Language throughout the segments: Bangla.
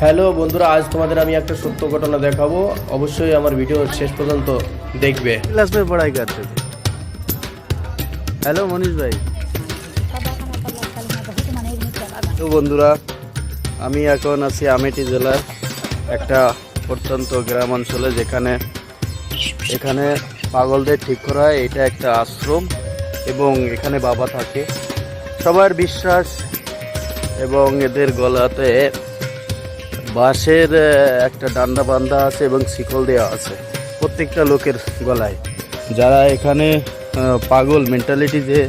হ্যালো বন্ধুরা আজ তোমাদের আমি একটা সত্য ঘটনা দেখাবো। অবশ্যই আমার ভিডিও শেষ পর্যন্ত দেখবে। হ্যালো মনীষ ভাই। তো বন্ধুরা আমি এখন আছি আমেটি জেলার একটা প্রত্যন্ত গ্রাম অঞ্চলে যেখানে এখানে পাগলদের ঠিক করা হয় এটা একটা আশ্রম। এবং এখানে বাবা থাকে। সবার বিশ্বাস এবং এদের গলাতে বাঁশের একটা ডান্ডা বান্ধা আছে এবং শিকল দেওয়া আছে প্রত্যেকটা লোকের গলায়। যারা এখানে পাগল মেন্টালিটি যে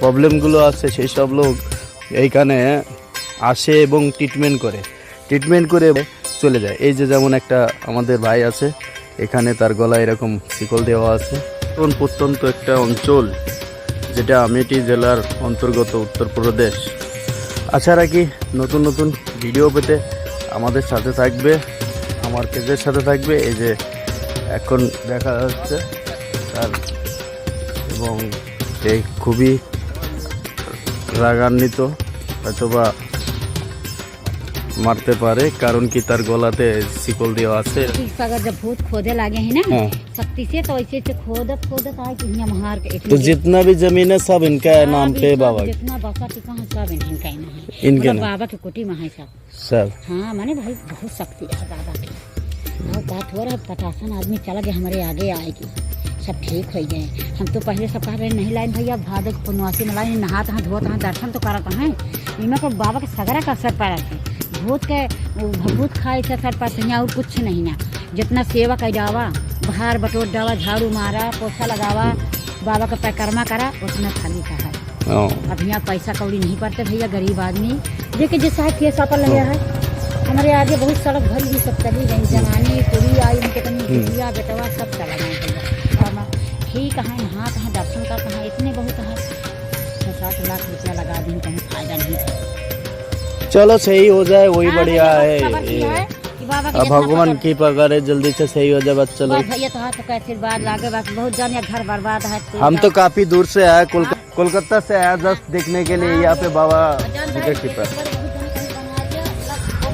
প্রবলেমগুলো আছে সেই সব লোক এইখানে আসে এবং ট্রিটমেন্ট করে। ট্রিটমেন্ট করে চলে যায়। এই যে যেমন একটা আমাদের ভাই আছে, এখানে তার গলায় এরকম শিকল দেওয়া আছে। প্রত্যন্ত একটা অঞ্চল। যেটা আমেটি জেলার অন্তর্গত উত্তরপ্রদেশ। আশা রাখি নতুন নতুন ভিডিও পেতে আমাদের সাথে থাকবে, আমার পেজের সাথে থাকবে। এই যে এখন দেখা যাচ্ছে তার এবং এই খুবই রাগান্বিত, হয়তোবা মারতে পারে কারণ কি তার গলাতে শিকল দেওয়া আছে इस पर अगर जब भूत खोदे लागे हैं ना हाँ। शक्ति से तो ऐसे ऐसे खोदत खोदत आए कि यहाँ महार के तो जितना भी जमीन है सब इनका है नाम पे बाबा की। जितना बसा टिका है सब इनका ही नाम है इनके मतलब नाम बाबा की कुटी में है सब सब हाँ माने भाई बहुत शक्ति है बाबा की और बात हो रहा है पचासन आदमी चला गया हमारे आगे आएगी सब ठीक हो गए हम तो पहले सब कह रहे नहीं लाइन भैया भादक पुनवासी में लाइन नहा तहाँ धोत तहाँ दर्शन तो करत हैं इनमें को बाबा के सगरा का असर पड़ा है भूत के भूत खाए से सर यहाँ और कुछ नहीं ना। जितना सेवा कर डावा बाहर बटोर डावा झाड़ू मारा पोछा लगावा बाबा का परिक्रमा करा उतना खाली का है। हाँ। अब यहाँ पैसा कौड़ी नहीं पड़ते भैया गरीब आदमी। देखिए जैसा है केस पर लगे है। हमारे आगे बहुत सड़क भर भी सब चली गई जमाने पूरी आई उनके कहीं बिटिया बेटवा सब चला गए भैया। ठीक है नहा कहाँ दर्शन का कहाँ इतने बहुत है। छः सात लाख रुपया लगा दी कहीं फ़ायदा नहीं चलो सही हो जाए वही हाँ, बढ़िया भैया, खबर की है है कि बाबा के अब जितना भगवान पकड़- की पकड़े जल्दी से सही हो जाए बस चलो बस भैया तो हाथ का आशीर्वाद लागे बस बहुत जान या घर बर्बाद है हम तो काफी दूर से आए कोलक- कोलकाता से आया जस्ट देखने के लिए यहाँ पे बाबा जी का कृपा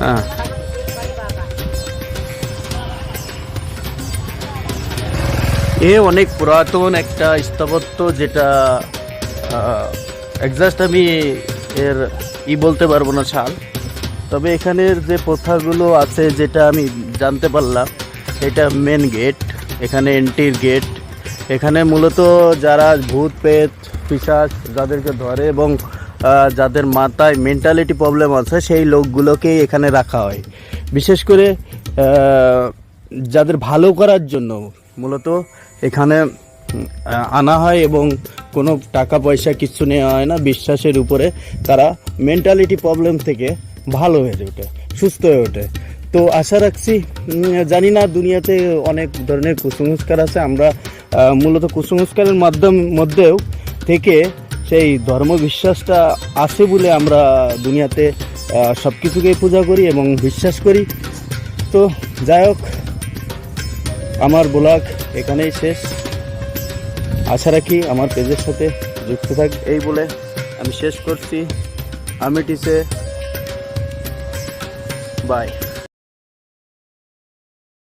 हाँ এ অনেক পুরাতন একটা স্থাপত্য যেটা একজাস্ট আমি এর ই বলতে পারব না সাল তবে এখানের যে প্রথাগুলো আছে, যেটা আমি জানতে পারলাম, এটা মেন গেট এখানে এন্ট্রির গেট এখানে মূলত যারা ভূত পেত পিসাচ যাদেরকে ধরে এবং যাদের মাথায় মেন্টালিটি প্রবলেম আছে, সেই লোকগুলোকেই এখানে রাখা হয়। বিশেষ করে যাদের ভালো করার জন্য মূলত এখানে আনা হয় এবং কোনো টাকা পয়সা কিছু নেওয়া হয় না। বিশ্বাসের উপরে তারা মেন্টালিটি প্রবলেম থেকে ভালো হয়ে ওঠে, সুস্থ হয়ে ওঠে। তো আশা রাখছি জানি না, দুনিয়াতে অনেক ধরনের কুসংস্কার আছে। আমরা মূলত কুসংস্কারের মাধ্যম, মধ্যেও থেকে সেই ধর্ম বিশ্বাসটা আছে বলে আমরা দুনিয়াতে সব কিছুকেই পূজা করি এবং বিশ্বাস করি। তো যাই হোক, আমার ব্লগ এখানেই শেষ। আশা রাখি আমার পেজের সাথে যুক্ত থাক। এই বলে আমি শেষ করছি। আমি টিসে। বাই।